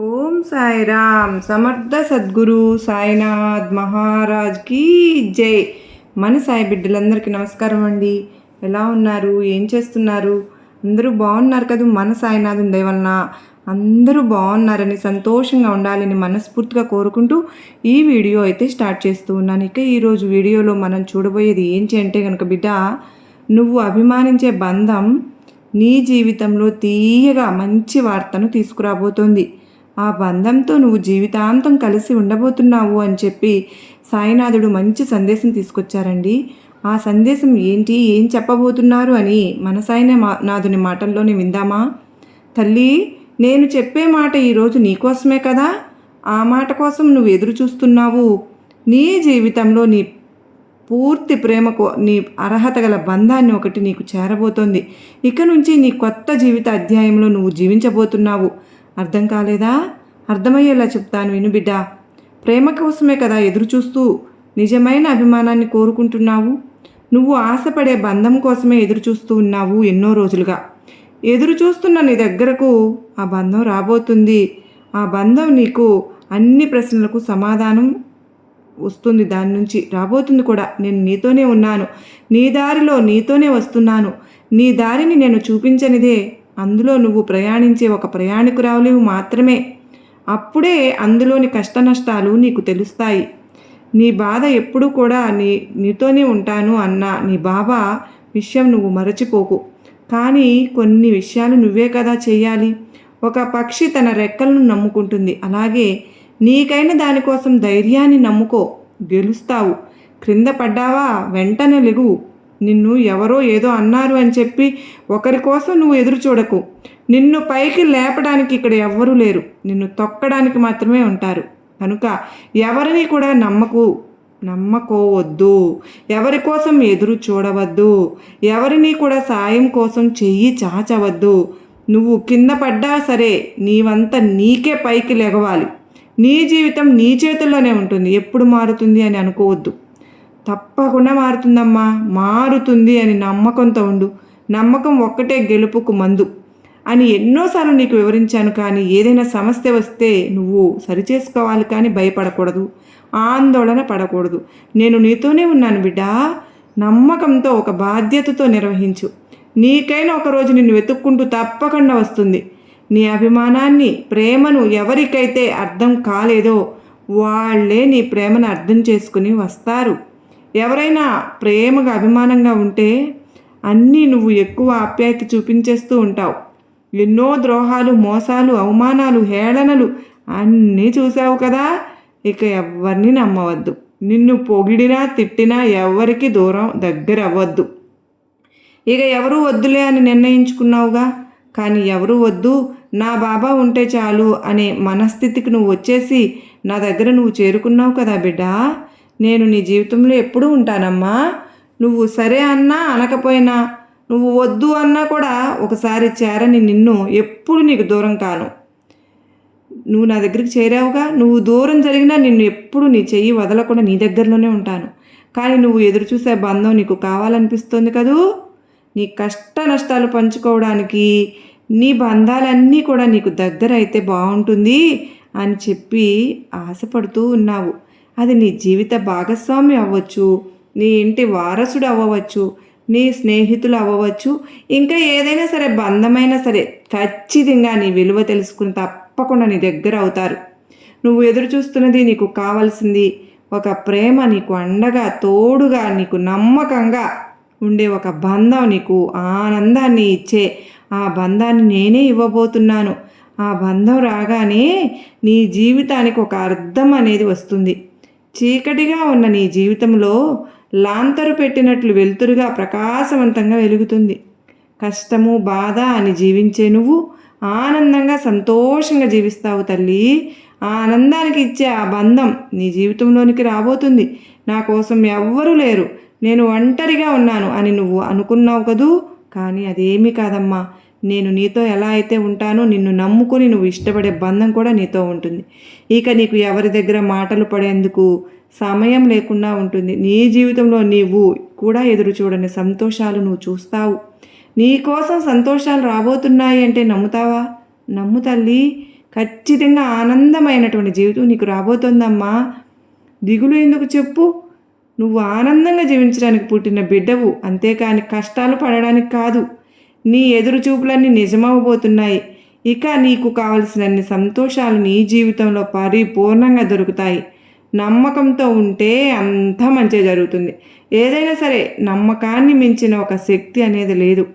ఓం సాయిరామ్. సమర్థ సద్గురు సాయినాథ్ మహారాజ్ కీ జై. మన సాయి బిడ్డలందరికీ నమస్కారం అండి. ఎలా ఉన్నారు? ఏం చేస్తున్నారు? అందరూ బాగున్నారు కదా? మన సాయినాథ్ దయవలన అందరూ బాగున్నారని సంతోషంగా ఉండాలని మనస్ఫూర్తిగా కోరుకుంటూ ఈ వీడియో అయితే స్టార్ట్ చేస్తూ ఉన్నాను. ఇక ఈరోజు వీడియోలో మనం చూడబోయేది ఏంటి అంటే కనుక బిడ్డ నువ్వు అభిమానించే బంధం నీ జీవితంలో తీయగా మంచి వార్తను తీసుకురాబోతోంది. ఆ బంధంతో నువ్వు జీవితాంతం కలిసి ఉండబోతున్నావు అని చెప్పి సాయినాథుడు మంచి సందేశం తీసుకొచ్చారండి. ఆ సందేశం ఏంటి? ఏం చెప్పబోతున్నారు అని మన సాయిన మా- నాథుని మాటల్లోనే విందామా? తల్లి నేను చెప్పే మాట ఈరోజు నీకోసమే కదా? ఆ మాట కోసం నువ్వు ఎదురు చూస్తున్నావు. నీ జీవితంలో నీ పూర్తి ప్రేమకు నీ అర్హత గల బంధాన్ని ఒకటి నీకు చేరబోతోంది. ఇక నుంచి నీ కొత్త జీవిత అధ్యాయంలో నువ్వు జీవించబోతున్నావు. అర్థం కాలేదా? అర్థమయ్యేలా చెప్తాను విను బిడ్డ. ప్రేమ కోసమే కదా ఎదురు చూస్తూ నిజమైన అభిమానాన్ని కోరుకుంటున్నావు? నువ్వు ఆశపడే బంధం కోసమే ఎదురు చూస్తూ ఉన్నావు ఎన్నో రోజులుగా. ఎదురు చూస్తున్న నీ దగ్గరకు ఆ బంధం రాబోతుంది. ఆ బంధం నీకు అన్ని ప్రశ్నలకు సమాధానం వస్తుంది దాని నుంచి. రాబోతుంది కూడా. నేను నీతోనే ఉన్నాను. నీ దారిలో నీతోనే వస్తున్నాను. నీ దారిని నేను చూపించనిదే అందులో నువ్వు ప్రయాణించే ఒక ప్రయాణికురావులేవు మాత్రమే. అప్పుడే అందులోని కష్టనష్టాలు నీకు తెలుస్తాయి. నీ బాధ ఎప్పుడూ కూడా నీ నీతోనే ఉంటాను అన్న నీ బాబా విషయం నువ్వు మరచిపోకు. కానీ కొన్ని విషయాలు నువ్వే కదా చేయాలి ఒక పక్షి తన రెక్కలను నమ్ముకుంటుంది. అలాగే నీకైన దానికోసం ధైర్యాన్ని నమ్ముకో. గెలుస్తావు. క్రింద పడ్డావా? వెంటనే లెగు. నిన్ను ఎవరో ఏదో అన్నారు అని చెప్పి ఒకరి కోసం నువ్వు ఎదురు చూడకు. నిన్ను పైకి లేపడానికి ఇక్కడ ఎవ్వరూ లేరు. నిన్ను తొక్కడానికి మాత్రమే ఉంటారు. కనుక ఎవరిని కూడా నమ్మకు నమ్మకోవద్దు. ఎవరి కోసం ఎదురు చూడవద్దు. ఎవరిని కూడా సాయం కోసం చెయ్యి చాచవద్దు. నువ్వు కింద పడ్డా సరే నీవంత నీకే పైకి లెగవాలి నీ జీవితం నీ చేతుల్లోనే ఉంటుంది. ఎప్పుడు మారుతుంది అని అనుకోవద్దు. తప్పకుండా మారుతుందమ్మా. మారుతుంది అని నమ్మకంతో ఉండు. నమ్మకం ఒక్కటే గెలుపుకు మందు. అని ఎన్నోసార్లు నీకు వివరించాను కానీ ఏదైనా సమస్య వస్తే నువ్వు సరిచేసుకోవాలి కానీ భయపడకూడదు. ఆందోళన పడకూడదు. నేను నీతోనే ఉన్నాను బిడ్డ. నమ్మకంతో ఒక బాధ్యతతో నిర్వహించు. నీకైనా ఒకరోజు నిన్ను వెతుక్కుంటూ తప్పకుండా వస్తుంది. నీ అభిమానాన్ని ప్రేమను ఎవరికైతే అర్థం కాలేదో వాళ్ళే నీ ప్రేమను అర్థం చేసుకుని వస్తారు. ఎవరైనా ప్రేమగా అభిమానంగా ఉంటే అన్నీ నువ్వు ఎక్కువ ఆప్యాయత చూపించేస్తూ ఉంటావు. ఎన్నో ద్రోహాలు మోసాలు అవమానాలు హేళనలు అన్నీ చూసావు కదా? ఇక ఎవరిని నమ్మవద్దు. నిన్ను పొగిడినా తిట్టినా ఎవరికి దూరం దగ్గర అవ్వద్దు ఇక ఎవరు వద్దులే అని నిర్ణయించుకున్నావుగా? కానీ ఎవరు వద్దు నా బాబా ఉంటే చాలు అనే మనస్థితికి నువ్వు వచ్చేసి నా దగ్గర నువ్వు చేరుకున్నావు కదా బిడ్డా? నేను నీ జీవితంలో ఎప్పుడూ ఉంటానమ్మా. నువ్వు సరే అన్నా అనకపోయినా నువ్వు వద్దు అన్నా కూడా ఒకసారి చేరని నిన్ను ఎప్పుడు నీకు దూరం కాను. నువ్వు నా దగ్గరికి చేరావుగా నువ్వు దూరం జరిగినా నిన్ను ఎప్పుడు నీ చెయ్యి వదలకుండా నీ దగ్గరలోనే ఉంటాను. కానీ నువ్వు ఎదురు చూసే బంధం నీకు కావాలనిపిస్తుంది కదూ? నీ కష్ట నష్టాలు పంచుకోవడానికి నీ బంధాలన్నీ కూడా నీకు దగ్గర అయితే బాగుంటుంది అని చెప్పి ఆశపడుతూ ఉన్నావు. అది నీ జీవిత భాగస్వామి అవ్వచ్చు నీ ఇంటి వారసుడు అవ్వవచ్చు నీ స్నేహితులు అవ్వవచ్చు ఇంకా ఏదైనా సరే బంధమైనా సరే ఖచ్చితంగా నీ విలువ తెలుసుకుని తప్పకుండా నీ దగ్గర అవుతారు. నువ్వు ఎదురు చూస్తున్నది నీకు కావాల్సింది ఒక ప్రేమ నీకు అండగా తోడుగా నీకు నమ్మకంగా ఉండే ఒక బంధం నీకు ఆనందాన్ని ఇచ్చే ఆ బంధాన్ని నేనే ఇవ్వబోతున్నాను. ఆ బంధం రాగానే నీ జీవితానికి ఒక అర్థం అనేది వస్తుంది. చీకటిగా ఉన్న నీ జీవితంలో లాంతరు పెట్టినట్లు వెలుతురుగా ప్రకాశవంతంగా వెలుగుతుంది. కష్టము బాధ అని జీవించే నువ్వు ఆనందంగా సంతోషంగా జీవిస్తావు తల్లి. ఆ ఆనందానికి ఇచ్చే ఆ బంధం నీ జీవితంలోనికి రాబోతుంది. నా కోసం ఎవ్వరూ లేరు. నేను ఒంటరిగా ఉన్నాను అని నువ్వు అనుకున్నావు కదూ? కానీ అదేమీ కాదమ్మా. నేను నీతో ఎలా అయితే ఉంటానో నిన్ను నమ్ముకుని నువ్వు ఇష్టపడే బంధం కూడా నీతో ఉంటుంది. ఇక నీకు ఎవరి దగ్గర మాటలు పడేందుకు సమయం లేకుండా ఉంటుంది. నీ జీవితంలో నీవు కూడా ఎదురు చూడని సంతోషాలు నువ్వు చూస్తావు. నీ కోసం సంతోషాలు రాబోతున్నాయి అంటే నమ్ముతావా? నమ్ము తల్లి. ఖచ్చితంగా ఆనందమైనటువంటి జీవితం నీకు రాబోతోందమ్మా. దిగులు ఎందుకు చెప్పు? నువ్వు ఆనందంగా జీవించడానికి పుట్టిన బిడ్డవు. అంతేకాని కష్టాలు పడడానికి కాదు. నీ ఎదురు చూపులన్నీ నిజమవబోతున్నాయి. ఇక నీకు కావలసినన్ని సంతోషాలు నీ జీవితంలో పరిపూర్ణంగా దొరుకుతాయి. నమ్మకంతో ఉంటే అంతా మంచి జరుగుతుంది. ఏదైనా సరే నమ్మకాన్ని మించిన ఒక శక్తి అనేది లేదు.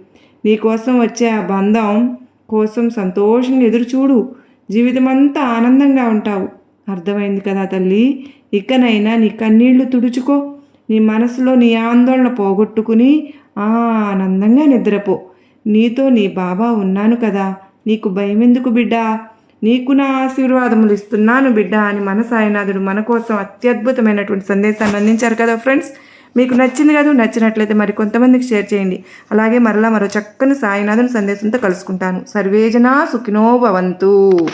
నీకోసం వచ్చే ఆ బంధం కోసం సంతోషంగా ఎదురు చూడు. జీవితం అంతా ఆనందంగా ఉంటావు. అర్థమైంది కదా తల్లి? ఇకనైనా నీ కన్నీళ్ళు తుడుచుకో. నీ మనసులో నీ ఆందోళన పోగొట్టుకుని ఆనందంగా నిద్రపో. నీతో నీ బాబా ఉన్నాను కదా. నీకు భయం ఎందుకు బిడ్డా? నీకు నా ఆశీర్వాదములు ఇస్తున్నాను బిడ్డ అని మన సాయినాథుడు మన కోసం అత్యద్భుతమైనటువంటి సందేశాన్ని అందించారు కదా ఫ్రెండ్స్. మీకు నచ్చింది కదా నచ్చినట్లయితే మరి కొంతమందికి షేర్ చేయండి. అలాగే మరలా మరో చక్కని సాయినాథుని సందేశంతో కలుసుకుంటాను. సర్వేజన సుఖినో భవంతు.